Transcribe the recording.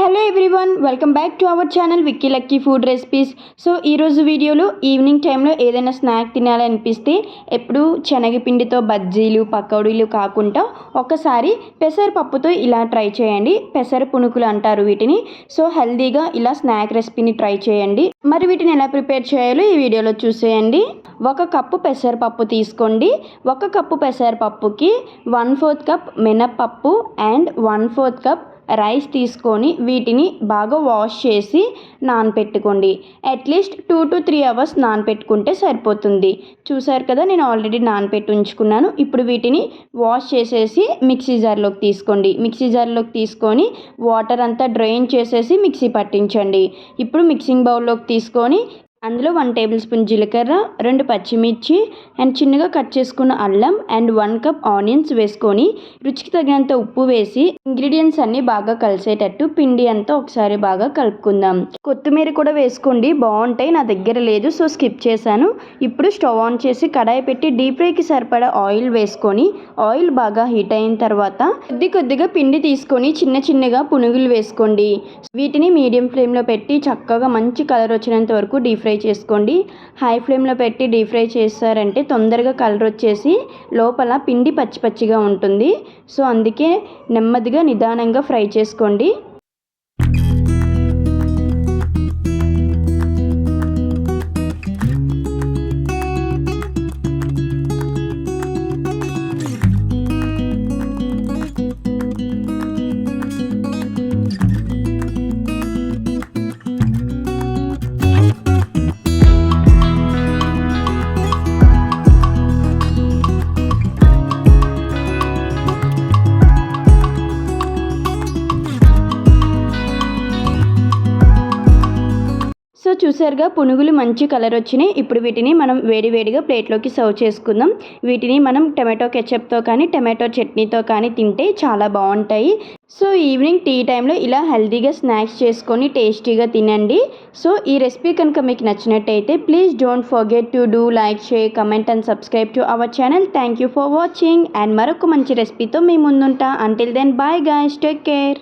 Hello everyone welcome back to our channel Vicky Lucky food recipes so ఈరోజు వీడియోలో evening టైంలో ఏదైనా snack తినాలనిపిస్తే ఎప్పుడు శనగపిండితో బజ్జీలు పకోడీలు కాకుండా ఒకసారి పెసరపప్పుతో ఇలా ట్రై చేయండి. పెసర పునుకులు అంటారు వీటిని. సో హెల్దీగా ఇలా స్నాక్ రెసిపీని ట్రై చేయండి. మరి వీటిని ఎలా ప్రిపేర్ చేయాలో ఈ వీడియోలో చూసేయండి. ఒక కప్పు పెసరపప్పు తీసుకోండి. ఒక కప్పు పెసరపప్పుకి వన్ ఫోర్త్ కప్ మినప్పప్పు and one fourth cup rice తీసుకొని వీటిని బాగా వాష్ చేసి నానపెట్టుకోండి. At least two to three hours నానపెట్టుకుంటే సరిపోతుంది. చూసారు కదా నేను ఆల్రెడీ నానపెట్టి ఉంచుకున్నాను. ఇప్పుడు వీటిని వాష్ చేసేసి మిక్సీ జార్లోకి తీసుకోండి. మిక్సీ జార్లోకి తీసుకొని వాటర్ అంతా డ్రైన్ చేసేసి మిక్సీ పట్టించండి. ఇప్పుడు మిక్సింగ్ బౌల్లోకి తీసుకొని అందులో వన్ టేబుల్ స్పూన్ జీలకర్ర రెండు పచ్చిమిర్చి అండ్ చిన్నగా కట్ చేసుకున్న అల్లం అండ్ వన్ కప్ ఆనియన్స్ వేసుకొని రుచికి తగినంత ఉప్పు వేసి ఇంగ్రీడియంట్స్ అన్నీ బాగా కలిసేటట్టు పిండి అంతా ఒకసారి బాగా కలుపుకుందాం. కొత్తిమీర కూడా వేసుకోండి బాగుంటాయి నా దగ్గర లేదు సో స్కిప్ చేశాను. ఇప్పుడు స్టవ్ ఆన్ చేసి కడాయి పెట్టి డీప్ ఫ్రైకి సరిపడా ఆయిల్ వేసుకొని ఆయిల్ బాగా హీట్ అయిన తర్వాత కొద్ది కొద్దిగా పిండి తీసుకొని చిన్న చిన్నగా పునుగులు వేసుకోండి. వీటిని మీడియం ఫ్లేమ్లో పెట్టి చక్కగా మంచి కలర్ వచ్చినంత వరకు డీప్ ఫ్రై ఫ్రై చేసుకోండి. హై ఫ్లేమ్లో పెట్టి డీప్ ఫ్రై చేస్తారంటే తొందరగా కలర్ వచ్చేసి లోపల పిండి పచ్చి పచ్చిగా ఉంటుంది. సో అందుకే నెమ్మదిగా నిదానంగా ఫ్రై చేసుకోండి. సో చూసారుగా పునుగులు మంచి కలర్ వచ్చినాయి. ఇప్పుడు వీటిని మనం వేడివేడిగా ప్లేట్లోకి సర్వ్ చేసుకుందాం. వీటిని మనం టమాటో కెచప్తో కానీ టమాటో చట్నీతో కానీ తింటే చాలా బాగుంటాయి. సో ఈవినింగ్ టీ టైంలో ఇలా హెల్తీగా స్నాక్స్ చేసుకొని టేస్టీగా తినండి. సో ఈ రెసిపీ కనుక మీకు నచ్చినట్టయితే please don't forget to do like share comment and subscribe to our channel. Thank you for watching and మరొక మంచి రెసిపీతో మీ ముందుంటా. Until then bye guys take care